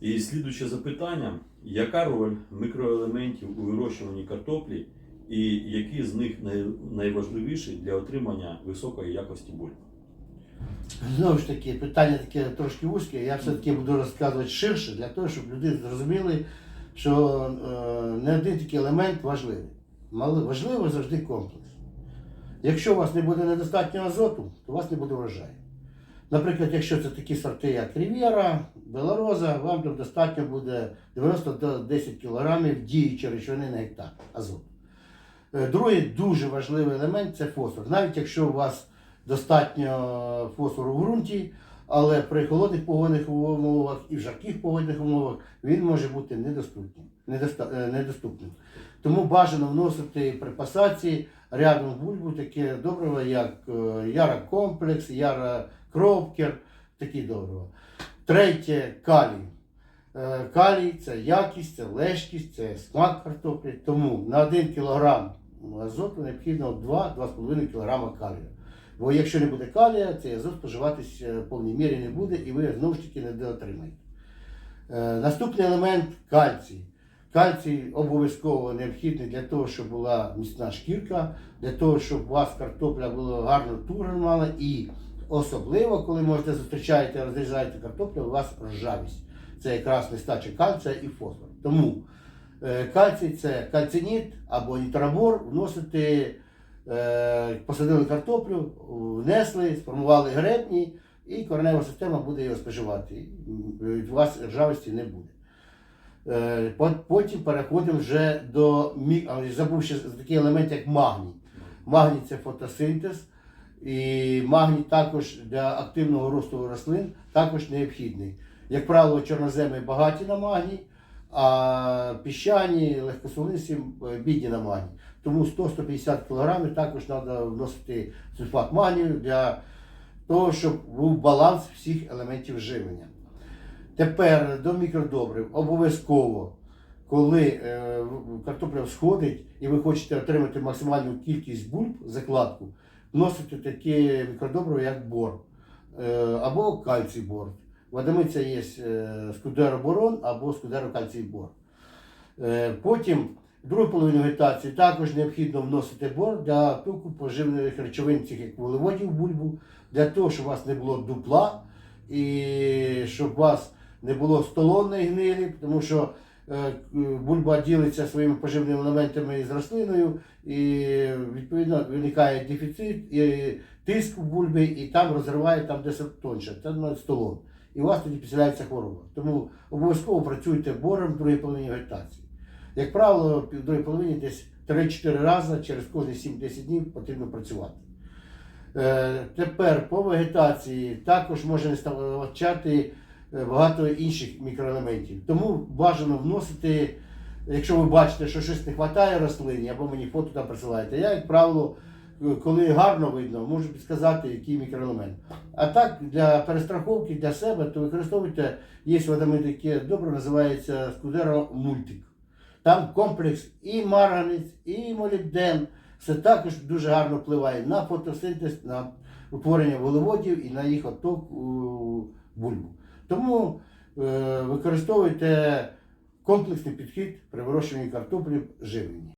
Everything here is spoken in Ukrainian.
І слідуюче запитання: яка роль мікроелементів у вирощуванні картоплі і які з них найважливіші для отримання високої якості бульб? Знову ж таки, питання таке трошки вузьке. Я все-таки буду розказувати ширше, для того, щоб люди зрозуміли, що е, не один такий елемент важливий. Важливо завжди комплекс. Якщо у вас не буде недостатньо азоту, то у вас не буде врожаю. Наприклад, якщо це такі сорти, як Рів'єра, Белороза, вам тут достатньо буде 90 до 10 кг діючої речовини на гектар азоту. Е, Другий дуже важливий елемент це фосфор. Навіть якщо у вас достатньо фосфору в ґрунті, але при холодних погодних умовах і в жарких погодних умовах він може бути недоступним. е, недоступним. Тому бажано вносити при пасації рядом бульбу таке добриво, як е, Яра комплекс, Яра кропкер, такі добрива. Третє калій. Е, Калій це якість, це лежкість, це смак картоплі. Тому на 1 кг азоту необхідно 2-2,5 кг калію. Бо якщо не буде калія, цей азот споживатись е, в повній мірі не буде і ви знову ж таки не доотримаєте. Е, Наступний елемент кальцій. Кальцій обов'язково необхідний для того, щоб була міцна шкірка, для того, щоб у вас картопля була гарно тугру мала і особливо, коли можете зустрічаєте, розрізаєте картоплю, у вас ржавість. Це якраз нестача кальція і фосфор. Тому е, кальцій це кальциніт або нітробор вносити, е, посадили картоплю, внесли, сформували гребні, і коренева система буде його споживати. Від вас ржавості не буде. Е, Потім переходимо вже до мі... а, забув ще такий елемент, як магній. Магній це фотосинтез, і магній також для активного росту рослин також необхідний. Як правило, чорноземи багаті на магній, а піщані, легкосолисті е, бідні на магній. Тому 100-150 кг також треба вносити сульфат магнію для того, щоб був баланс всіх елементів живлення. Тепер до мікродобрив обов'язково, коли е, картопля всходить і ви хочете отримати максимальну кількість бульб, закладку, вносите такі мікродобрива, як бор е, або кальцій бор. В Адамиці є е, скудероборон або скудерокальцій бор. Е, Потім другу половину вегетації також необхідно вносити бор для пилку поживних речовин, цих як вуглеводів бульбу, для того, щоб у вас не було дупла і щоб у вас не було столонної гнилі, тому що бульба ділиться своїми поживними елементами з рослиною, і відповідно виникає дефіцит, і тиск в бульбі, і там розриває там десь тонше, це на столон. І у вас тоді поселяється хвороба. Тому обов'язково працюйте бором в другій половині вегетації. Як правило, в другій половині десь 3-4 рази через кожні 7-10 днів потрібно працювати. Е, Тепер по вегетації також може не ставчати е, багато інших мікроелементів. Тому бажано вносити, якщо ви бачите, що щось не вистачає рослині, або мені фото там присилаєте, я, як правило, е, коли гарно видно, можу підсказати, який мікроелемент. А так, для перестраховки для себе, то використовуйте, є водомит, яке добре називається Скудеро Мультик. Там комплекс і марганець, і молібден. Це також дуже гарно впливає на фотосинтез, на утворення вуглеводів і на їх отток. Тому е, використовуйте комплексний підхід при вирощуванні картоплі живлення.